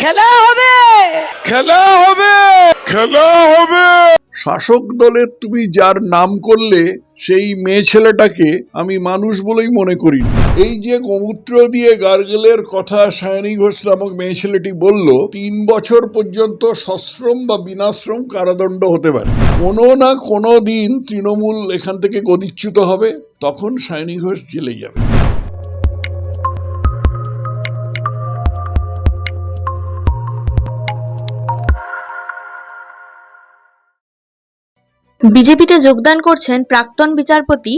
খেলা হবে। খেলা হবে খেলা হবে। শাসক দলের তুমি যার নাম করলে সেই মেয়ে ছেলেটাকে আমি মানুষ বলেই মনে করি এই যে গোমূত্র দিয়ে গার্গেলের কথা সায়নী ঘোষ নামক মেয়ে ছেলেটি বলল তিন বছর পর্যন্ত সশ্রম বা বিনাশ্রম কারাদণ্ড হতে পারে। কোনো না কোনো দিন তৃণমূল এখান থেকে গদিচ্যুত হবে তখন সায়নী ঘোষ জেলে যাবে। বিজেপিতে যোগদান করছেন প্রাক্তন বিচারপতি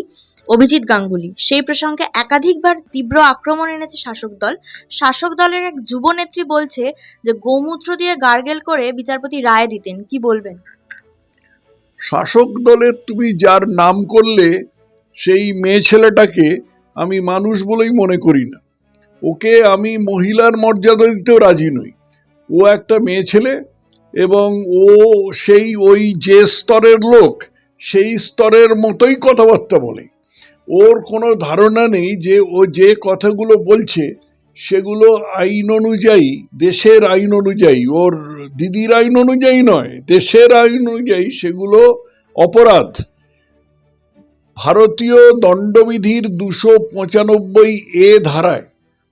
অভিজিৎ গাঙ্গুলি। সেই প্রসঙ্গে একাধিকবার তীব্র আক্রমণ এনেছে শাসক দল। শাসক দলের এক যুব নেত্রী বলছে যে, গোমূত্র দিয়ে গার্গেল করে বিচারপতি রায় দিতেন। কি বলবেন? শাসক দলের তুমি যার নাম করলে, সেই মেয়ে ছেলেটাকে আমি মানুষ বলেই মনে করি না। ওকে আমি মহিলার মর্যাদা দিতেও রাজি নই। ও একটা মেয়ে ছেলে এবং ও সেই ওই যে স্তরের লোক, সেই স্তরের মতোই কথাবার্তা বলে। ওর কোনো ধারণা নেই যে ও যে কথাগুলো বলছে, সেগুলো আইন অনুযায়ী, দেশের আইন অনুযায়ী, ওর দিদির আইন অনুযায়ী নয়, দেশের আইন অনুযায়ী সেগুলো অপরাধ। ভারতীয় দণ্ডবিধির দুশো পঁচানব্বই এ ধারায়,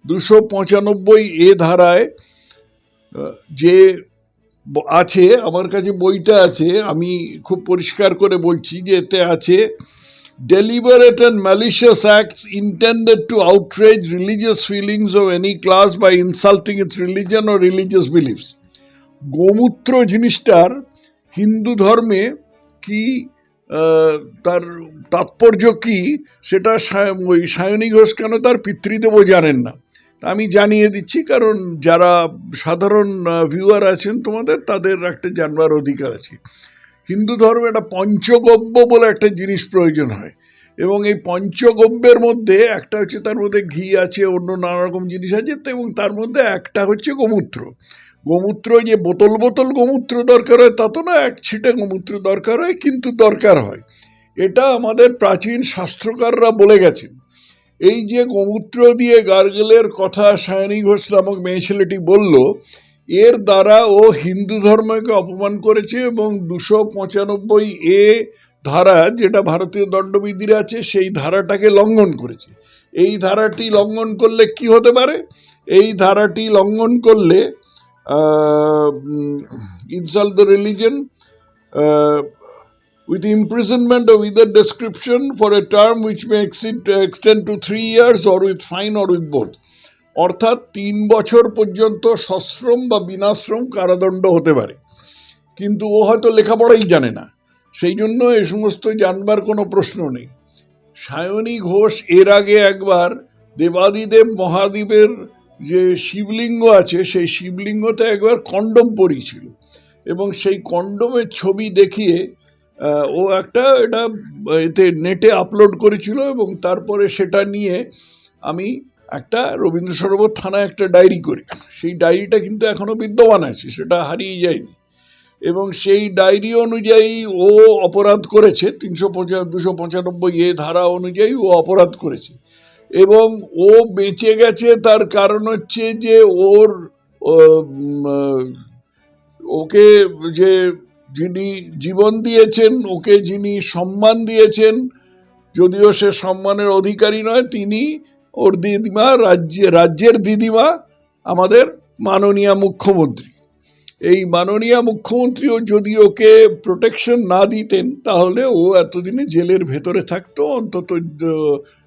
দুশো পঁচানব্বই এ ধারায় যে আছে, আমার কাছে বইটা আছে, আমি খুব পরিষ্কার করে বলছি যে এতে আছে deliberate and malicious acts intended to outrage religious feelings of any class বা ইনসাল্টিং ইটস রিলিজিয়ান ও রিলিজিয়াস বিলিফস গোমূত্র জিনিসটার হিন্দু ধর্মে কি তার তাৎপর্য কী, সেটা ওই সায়নী ঘোষ কেন তার পিতৃদেবও জানেন না। আমি জানিয়ে দিচ্ছি, কারণ যারা সাধারণ ভিউয়ার আছেন তোমাদের, তাদের একটা জানবার অধিকার আছে। হিন্দু ধর্মে একটা পঞ্চগব্য বলে একটা জিনিস প্রয়োজন হয়। এবং এই পঞ্চগব্যের মধ্যে একটা হচ্ছে তার মধ্যে ঘি আছে, অন্য নানা রকম জিনিস আছে এবং তার মধ্যে একটা হচ্ছে গোমূত্র। গোমূত্র যে বোতল বোতল গোমূত্র দরকার হয়, তা তো না, এক ছিটে গোমূত্র দরকার হয়, কিন্তু দরকার হয়। এটা আমাদের প্রাচীন শাস্ত্রকাররা বলে গেছেন। এই যে গোমূত্র দিয়ে গার্গেলের কথা সায়নী ঘোষ নামক মেয়ে ছেলেটি বলল, এর দ্বারা ও হিন্দু ধর্মকে অপমান করেছে এবং দুশো পঁচানব্বই এ ধারা যেটা ভারতীয় দণ্ডবিধির আছে, সেই ধারাটাকে লঙ্ঘন করেছে। এই ধারাটি লঙ্ঘন করলে কি হতে পারে? এই ধারাটি লঙ্ঘন করলে insult the religion with imprisonment of either description for a term which may exceed, extend to three years or with fine or with both. অর্থাৎ তিন বছর পর্যন্ত সশ্রম বা বিনাশ্রম কারাদণ্ড হতে পারে। কিন্তু ও হয়তো লেখাপড়াই জানে না। সেই জন্য এ সমস্ত জানবার কোনো প্রশ্ন নেই। সায়নী ঘোষ এর আগে একবার দেবাদিদেব মহাদেবের যে শিবলিঙ্গ আছে সেই শিবলিঙ্গতে একবার কন্ডম পরিয়েছিল। এবং সেই কন্ডমের ছবি দেখিয়ে ও একটা, এটা, এতে নেটে আপলোড করেছিল এবং তারপরে সেটা নিয়ে আমি একটা রবীন্দ্র সরোবর থানায় একটা ডায়েরি করি। সেই ডায়েরিটা কিন্তু এখনও বিদ্যমান আছে, সেটা হারিয়ে যায়নি। এবং সেই ডায়েরি অনুযায়ী ও অপরাধ করেছে, তিনশো পঁচা, দুশো পঁচানব্বই এ ধারা অনুযায়ী ও অপরাধ করেছে। এবং ও বেঁচে গেছে তার কারণ হচ্ছে যে ওর ওকে যে যিনি জীবন দিয়েছেন, ওকে যিনি সম্মান দিয়েছেন, যদিও সে সম্মানের অধিকারী নয়, তিনি ওর দিদিমা, রাজ্যে, রাজ্যের দিদিমা, আমাদের মাননীয় মুখ্যমন্ত্রী। এই মাননীয় মুখ্যমন্ত্রীও যদি ওকে প্রোটেকশন না দিতেন, তাহলে ও এতদিনে জেলের ভেতরে থাকতো, অন্তত,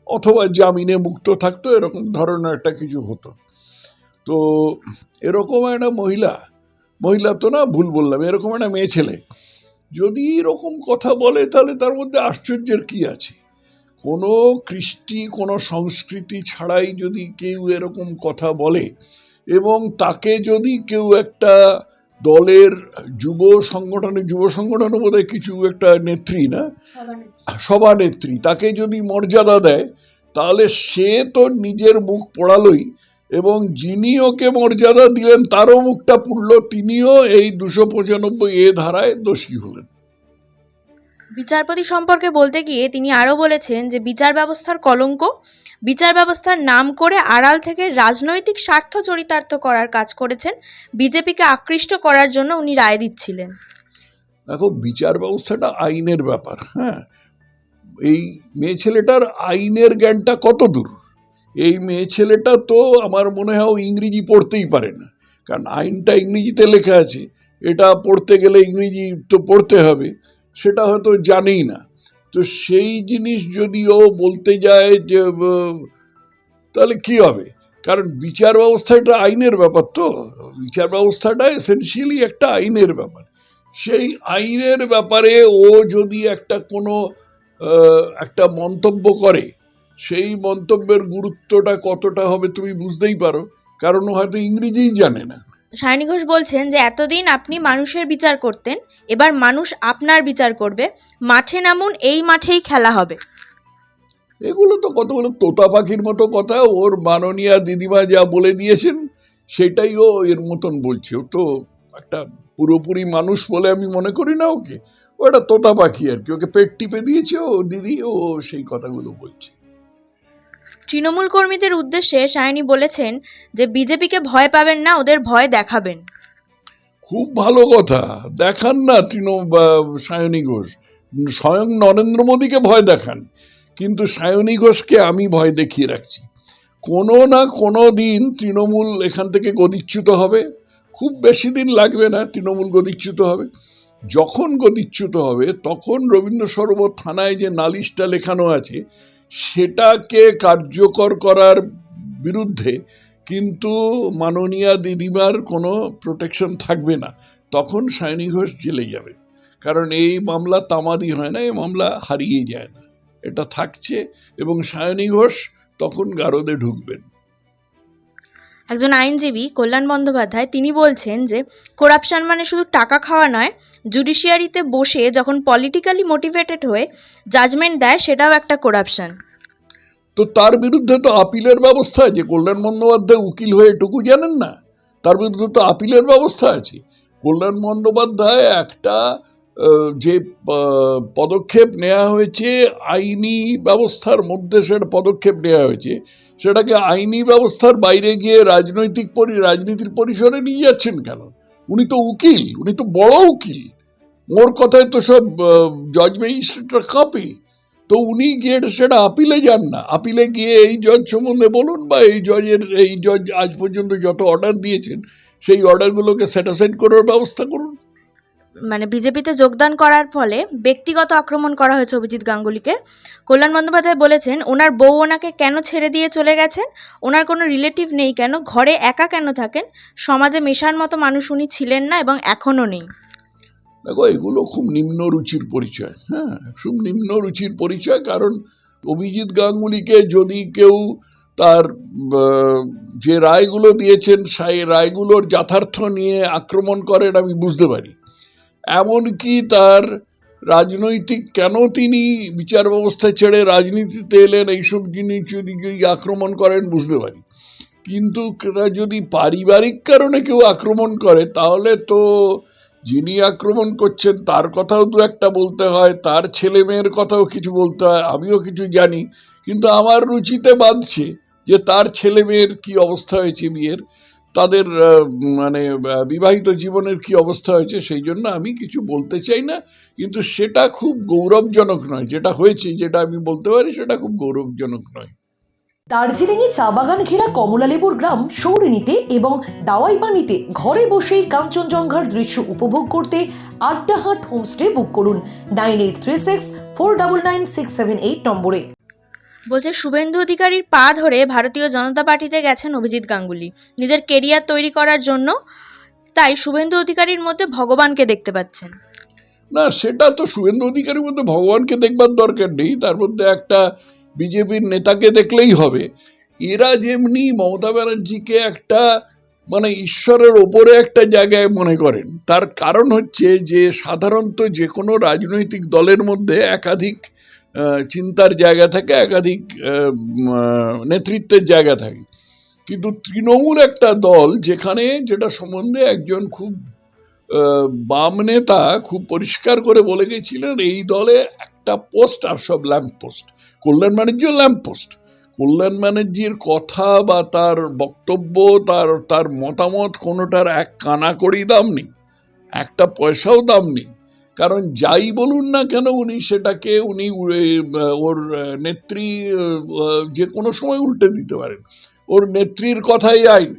অথবা জামিনে মুক্ত থাকতো, এরকম ধরনের একটা কিছু হতো। তো এরকম একটা মহিলা মহিলা তো না, ভুল বললাম, এরকম একটা মেয়ে ছেলে। যদি এরকম কথা বলে, তাহলে তার মধ্যে আশ্চর্যের কি আছে? কোনো কৃষ্টি, কোনো সংস্কৃতি ছাড়াই যদি কেউ এরকম কথা বলে, এবং তাকে যদি কেউ একটা দলের যুব সংগঠনে যুব সংগঠনে বোধহয় কিছু একটা নেত্রী না? সভানেত্রী তাকে যদি মর্যাদা দেয়, তাহলে সে তো নিজের মুখ পড়ালোই এবং যিনি ওকে মর্যাদা দিলেন তারও মুখটা পুড়ল তিনিও এই দুশো পঁচানব্বই এ ধারায় দোষী হলেন। বিচারপতি সম্পর্কে বলতে গিয়ে তিনি আরও বলেছেন যে বিচার ব্যবস্থার কলঙ্ক বিচার ব্যবস্থার নাম করে আড়াল থেকে রাজনৈতিক স্বার্থ চরিতার্থ করার কাজ করেছেন বিজেপিকে আকৃষ্ট করার জন্য উনি রায় দিচ্ছিলেন। দেখো বিচার ব্যবস্থাটা আইনের ব্যাপার হ্যাঁ? এই মেয়ে ছেলেটার আইনের জ্ঞানটা কত দূর? এই মেয়ে ছেলেটা তো আমার মনে হয় ইংরেজি পড়তেই পারে না। কারণ আইনটা ইংরেজিতে লেখা আছে, এটা পড়তে গেলে ইংরেজি তো পড়তে হবে, সেটা হয়তো জানেই না। তো সেই জিনিস যদি ও বলতে যায় যে তাহলে কি হবে? কারণ বিচার ব্যবস্থা এটা আইনের ব্যাপার তো। বিচার ব্যবস্থাটা এসেন্সিয়ালি একটা আইনের ব্যাপার। সেই আইনের ব্যাপারে ও যদি একটা কোনো একটা মন্তব্য করে সেই মন্তব্যের গুরুত্বটা কতটা হবে তুমি বুঝতেই পারো কারণ হয়তো ইংরেজিই জানে না। সায়নী ঘোষ বলছেন যে এতদিন আপনি মানুষের বিচার করতেন এবার মানুষ আপনার বিচার করবে মাঠে নামুন এই মাঠেই খেলা হবে। এগুলো তো কতগুলো তোতা পাখির মতো কথা ওর মাননীয়া দিদিমা যা বলে দিয়েছেন সেটাই ও এর মতন বলছে। ও তো একটা পুরোপুরি মানুষ বলে আমি মনে করি না ওকে। ও একটা তোতা পাখি আর কি ওকে পেট টিপে দিয়েছে ও দিদি ও সেই কথাগুলো বলছে। তৃণমূল কর্মীদের উদ্দেশ্যে সায়নী বলেছেন যে বিজেপিকে ভয় পাবেন না, ওদের ভয় দেখাবেন। খুব ভালো কথা। দেখান না তৃণ, বা সায়নী ঘোষ। স্বয়ং নরেন্দ্র মোদীকে ভয় দেখান, কিন্তু সায়নী ঘোষকে আমি ভয় দেখিয়ে রাখছি। কোনো না কোনো দিন তৃণমূল এখান থেকে গদিচ্যুত হবে। খুব বেশি দিন লাগবে না তৃণমূল গদিচ্যুত হবে। যখন গদিচ্যুত হবে, তখন রবীন্দ্র সরোবর থানায় যে নালিশটা লেখানো আছে সেটাকে কার্যকর করার বিরুদ্ধে কিন্তু মাননীয়া দিদিমার কোনো প্রোটেকশন থাকবে না। তখন সায়নী ঘোষ জেলে যাবে। কারণ এই মামলা তামাদি হয় না, এই মামলা হারিয়ে যায় না। এটা থাকছে এবং সায়নী ঘোষ তখন গারদে ঢুকবেন। একজন আইনজীবী কল্যাণ বন্দ্যোপাধ্যায়, তিনি বলছেন যে করাপশন মানে শুধু টাকা খাওয়া নয় জুডিশিয়ারিতে বসে যখন পলিটিক্যালি মোটিভেটেড হয়ে জাজমেন্ট দেয়, সেটাও একটা করাপশন তো তার বিরুদ্ধে তো আপিলের ব্যবস্থা আছে। কল্যাণ বন্দ্যোপাধ্যায় উকিল হয়ে এটুকু জানেন না? তার বিরুদ্ধে তো আপিলের ব্যবস্থা আছে। কল্যাণ বন্দ্যোপাধ্যায় একটা যে পদক্ষেপ নেওয়া হয়েছে, আইনি ব্যবস্থার মধ্যে সেটা পদক্ষেপ নেওয়া হয়েছে সেটাকে আইনি ব্যবস্থার বাইরে গিয়ে রাজনৈতিক পরি, রাজনীতির পরিসরে নিয়ে যাচ্ছেন কেন? উনি তো উকিল, উনি তো বড় উকিল। ওর কথায় তো সব জজ ম্যাজিস্ট্রেটরা কাঁপে। তো উনি গিয়ে সেটা আপিলে যান না। আপিলে গিয়ে এই জজ সম্বন্ধে বলুন বা এই জজের, এই জজ আজ পর্যন্ত যত অর্ডার দিয়েছেন, সেই অর্ডারগুলোকে স্যাটাসাইড করার ব্যবস্থা করুন। মানে বিজেপিতে যোগদান করার ফলে ব্যক্তিগত আক্রমণ করা হয়েছে অভিজিৎ গাঙ্গুলিকে। কল্যাণ বন্দ্যোপাধ্যায় বলেছেন, ওনার বউ ওনাকে কেন ছেড়ে দিয়ে চলে গেছেন? ওনার কোনো রিলেটিভ নেই কেন? ঘরে একা কেন থাকেন? সমাজে মেশার মতো মানুষ উনি ছিলেন না এবং এখনও নেই। দেখো, এগুলো খুব নিম্ন রুচির পরিচয় হ্যাঁ? খুব নিম্ন রুচির পরিচয় কারণ অভিজিৎ গাঙ্গুলিকে যদি কেউ তার যে রায়গুলো দিয়েছেন, সেই রায়গুলোর যথার্থ নিয়ে আক্রমণ করেন আমি বুঝতে পারি। এমনকি তার রাজনৈতিক কেন তিনি বিচার ব্যবস্থা ছেড়ে রাজনীতিতে এলেন, এইসব জিনিস যদি যদি আক্রমণ করেন, বুঝতে পারি। কিন্তু যদি পারিবারিক কারণে কেউ আক্রমণ করে, তাহলে তো যিনি আক্রমণ করছেন, তার কথাও দু একটা বলতে হয়, তার ছেলে মেয়ের কথাও কিছু বলতে হয়, আমিও কিছু জানি। কিন্তু আমার রুচিতে বাঁধছে যে তার ছেলে মেয়ের কী অবস্থা হয়েছে বিয়ের। তাদের মানে বিবাহিত জীবনের কি অবস্থা হয়েছে সেই জন্য আমি কিছু বলতে চাই না। কিন্তু সেটা খুব গৌরবজনক নয়। যেটা হয়েছে, যেটা আমি বলতে পারি, সেটা খুব গৌরবজনক নয়। দার্জিলিংয়ে চা বাগান ঘেরা কমলালেবুর গ্রাম সৌরিনীতে এবং দাওয়াইবানিতে ঘরে বসেই কাঞ্চনজঙ্ঘার দৃশ্য উপভোগ করতে আড্ডাহাট হোমস্টে বুক করুন nine eight three six four double nine six seven eight নম্বরে। বলছে, শুভেন্দু অধিকারীর পা ধরে ভারতীয় জনতা পার্টিতে গেছেন অভিজিৎ গাঙ্গুলি। নিজের কেরিয়ার তৈরি করার জন্য তাই শুভেন্দু অধিকারীর মধ্যে ভগবানকে দেখতে পাচ্ছেন। না, সেটা তো শুভেন্দু অধিকারীর মধ্যে ভগবানকে দেখবার দরকার নেই। তার মধ্যে একটা বিজেপির নেতাকে দেখলেই হবে। এরা যেমনি মমতা ব্যানার্জিকে একটা মানে ঈশ্বরের ওপরে একটা জায়গায় মনে করেন, তার কারণ হচ্ছে যে সাধারণত যে কোনো রাজনৈতিক দলের মধ্যে একাধিক চিন্তার জায়গা থাকে, একাধিক নেতৃত্বের জায়গা থাকে। কিন্তু তৃণমূল একটা দল যেখানে যেটা সম্বন্ধে একজন খুব বাম নেতা খুব পরিষ্কার করে বলে গেছিলেন, এই দলে একটা পোস্ট আর সব ল্যাম্প পোস্ট। কল্যাণ বাণিজ্য ল্যাম্প পোস্ট। কল্যাণ ব্যানার্জির কথা বা তার বক্তব্য, তার তার মতামত কোনোটার এক কানা কানাকড়ি দাম নেই। একটা পয়সাও দাম নেই। কারণ যাই বলুন না কেন উনি সেটাকে উনি ওর নেত্রী যে কোনো সময় উল্টে দিতে পারেন। ওর নেত্রীর কথাই আইন,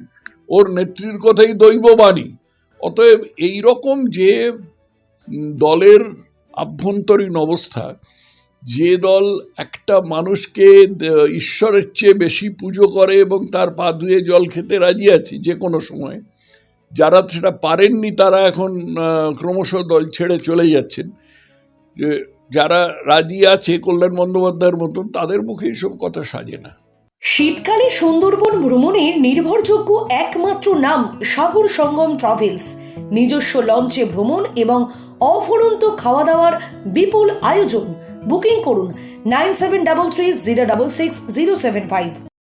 ওর নেত্রীর কথাই দৈববাণী। অতএব এই রকম যে দলের আভ্যন্তরীণ অবস্থা, যে দল একটা মানুষকে ঈশ্বরের চেয়ে বেশি পুজো করে এবং তার পা ধুয়ে জল খেতে রাজি আছে যে কোনো সময় যারা সেটা পারেননি তারা এখন ক্রমশ দল ছেড়ে চলে যাচ্ছেন। যে যারা রাজি আছে কল্যাণ বন্দ্যোপাধ্যায়ের মতন, তাদের মুখে এইসব কথা সাজে না। শীতকালে সুন্দরবন ভ্রমণের নির্ভরযোগ্য একমাত্র নাম সাগর সঙ্গম ট্রাভেলস। নিজস্ব লঞ্চে ভ্রমণ এবং অফুরন্ত খাওয়া দাওয়ার বিপুল আয়োজন। বুকিং করুন nine seven double three zero double six zero seven five.